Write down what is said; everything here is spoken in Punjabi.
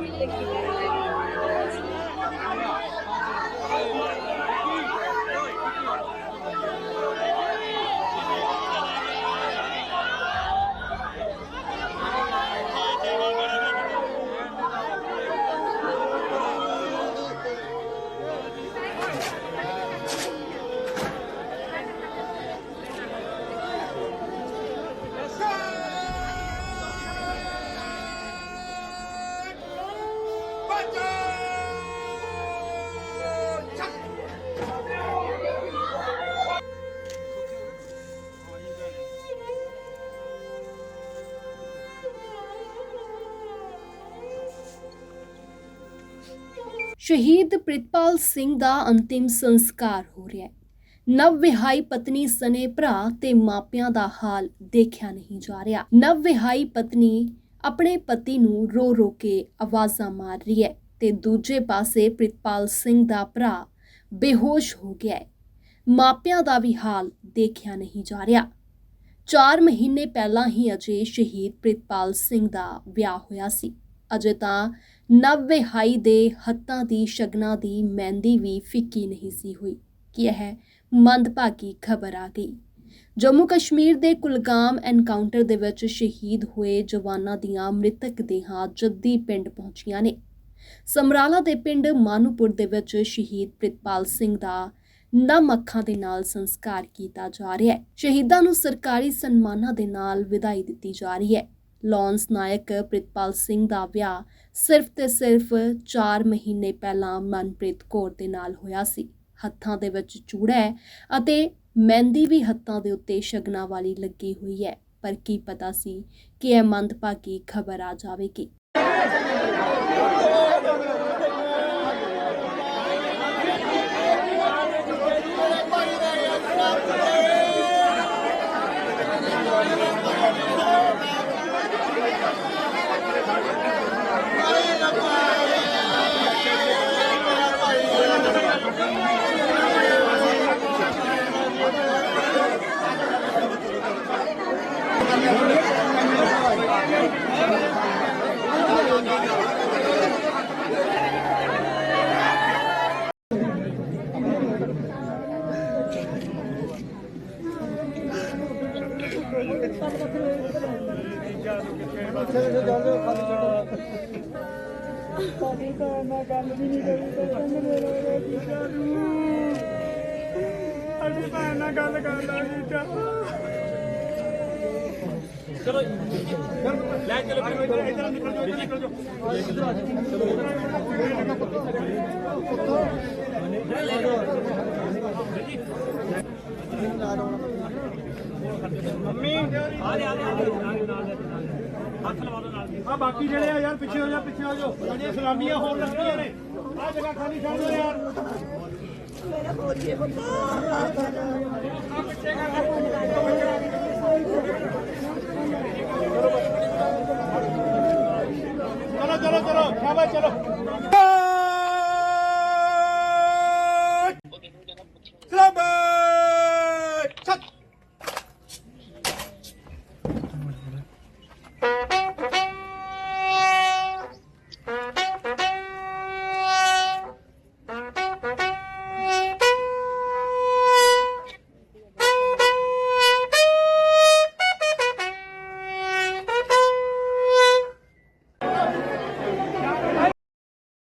মিললে কি ਸ਼ਹੀਦ ਪ੍ਰਿਤਪਾਲ ਸਿੰਘ ਦਾ ਅੰਤਿਮ ਸੰਸਕਾਰ ਹੋ ਰਿਹਾ ਹੈ। ਨਵ ਵਿਹਾਈ ਪਤਨੀ ਸਨੇ ਭਰਾ ਤੇ ਮਾਪਿਆਂ ਦਾ ਹਾਲ ਦੇਖਿਆ ਨਹੀਂ ਜਾ ਰਿਹਾ। ਨਵ ਵਿਹਾਈ ਪਤਨੀ ਆਪਣੇ ਪਤੀ ਨੂੰ ਰੋ ਰੋ ਕੇ ਆਵਾਜ਼ਾਂ ਮਾਰ ਰਹੀ ਹੈ ਤੇ ਦੂਜੇ ਪਾਸੇ ਪ੍ਰਿਤਪਾਲ ਸਿੰਘ ਦਾ ਭਰਾ ਬੇਹੋਸ਼ ਹੋ ਗਿਆ ਹੈ। ਮਾਪਿਆਂ ਦਾ ਵੀ ਹਾਲ ਦੇਖਿਆ ਨਹੀਂ ਜਾ ਰਿਹਾ। 4 ਮਹੀਨੇ ਪਹਿਲਾਂ ਹੀ ਅਜੇ ਸ਼ਹੀਦ ਪ੍ਰਿਤਪਾਲ ਸਿੰਘ ਦਾ ਵਿਆਹ ਹੋਇਆ ਸੀ। ਅਜੇ ਤਾਂ ਨਵ ਵਿਹਾਈ ਦੇ ਹੱਥਾਂ ਦੀ ਸ਼ਗਨਾਂ ਦੀ ਮਹਿੰਦੀ ਵੀ ਫਿੱਕੀ ਨਹੀਂ ਸੀ ਹੋਈ। ਕਿ ਇਹ ਮੰਦਭਾਗੀ ਖਬਰ ਆ ਗਈ? ਜੰਮੂ ਕਸ਼ਮੀਰ ਦੇ ਕੁਲਗਾਮ ਐਨਕਾਊਂਟਰ ਦੇ ਵਿੱਚ ਸ਼ਹੀਦ ਹੋਏ ਜਵਾਨਾਂ ਦੀਆਂ ਮ੍ਰਿਤਕ ਦੇਹਾਂ ਜੱਦੀ ਪਿੰਡ ਪਹੁੰਚੀਆਂ ਨੇ। ਸਮਰਾਲਾ ਦੇ ਪਿੰਡ ਮਾਨੂਪੁਰ ਦੇ ਵਿੱਚ ਸ਼ਹੀਦ ਪ੍ਰਿਤਪਾਲ ਸਿੰਘ ਦਾ ਨਮ ਅੱਖਾਂ ਦੇ ਨਾਲ ਸੰਸਕਾਰ ਕੀਤਾ ਜਾ ਰਿਹਾ ਹੈ। ਸ਼ਹੀਦਾਂ ਨੂੰ ਸਰਕਾਰੀ ਸਨਮਾਨਾਂ ਦੇ ਨਾਲ ਵਿਦਾਈ ਦਿੱਤੀ ਜਾ ਰਹੀ ਹੈ। ਲਾਂਸ ਨਾਇਕ ਪ੍ਰਿਤਪਾਲ ਸਿੰਘ ਦਾ ਵਿਆਹ ਸਿਰਫ ਤੇ ਸਿਰਫ 4 ਮਹੀਨੇ ਪਹਿਲਾਂ ਮਨਪ੍ਰੀਤ ਕੌਰ ਦੇ ਨਾਲ ਹੋਇਆ ਸੀ। ਹੱਥਾਂ ਦੇ ਵਿੱਚ ਚੂੜਾ ਹੈ ਅਤੇ ਮਹਿੰਦੀ ਵੀ ਹੱਥਾਂ ਦੇ ਉੱਤੇ ਸ਼ਗਨਾਂ ਵਾਲੀ ਲੱਗੀ ਹੋਈ ਹੈ। ਪਰ ਕੀ ਪਤਾ ਸੀ ਕਿ ਇਹ ਮੰਦਭਾਗੀ ਖਬਰ ਆ ਜਾਵੇਗੀ। ਸਾਡੀ ਭੈਣ ਨਾਲ ਗੱਲ ਵੀ ਨਹੀਂ ਕਰੀ ਤੇ ਕਹਿੰਦੇ ਮੇਰੇ ਕੀ ਕਰੂ ਸਾਡੀ ਭੈਣ ਨਾਲ ਗੱਲ ਕਰ ਲਾ ਜੀ ਚਾ ਚਲੋ ਲੈ ਚਲੋ ਫਿਰ। ਇੱਧਰ ਨਿਕਲ ਜਾਓ ਇੱਧਰ ਨਿਕਲ ਜਾਓ। ਮੰਮੀ ਆ ਜਾ ਆ ਜਾ ਹੱਥ ਲਵਾ ਦੋ ਨਾਲ। ਆ ਬਾਕੀ ਜਿਹੜੇ ਆ ਯਾਰ ਪਿੱਛੇ ਹੋ ਜਾ ਪਿੱਛੇ ਹੋ ਜਾ ਜਿਹੜੀਆਂ ਸਲਾਮੀਆਂ ਹੋਣ ਲੱਗੀਆਂ ਨੇ। ਆ ਜਗ੍ਹਾ ਖਾਲੀ ਛੱਡ ਦਿਓ ਯਾਰ। ਚਲੋ ਚਲੋ ਚਲੋ ਸ਼ਾਬਾਸ਼ ਚਲੋ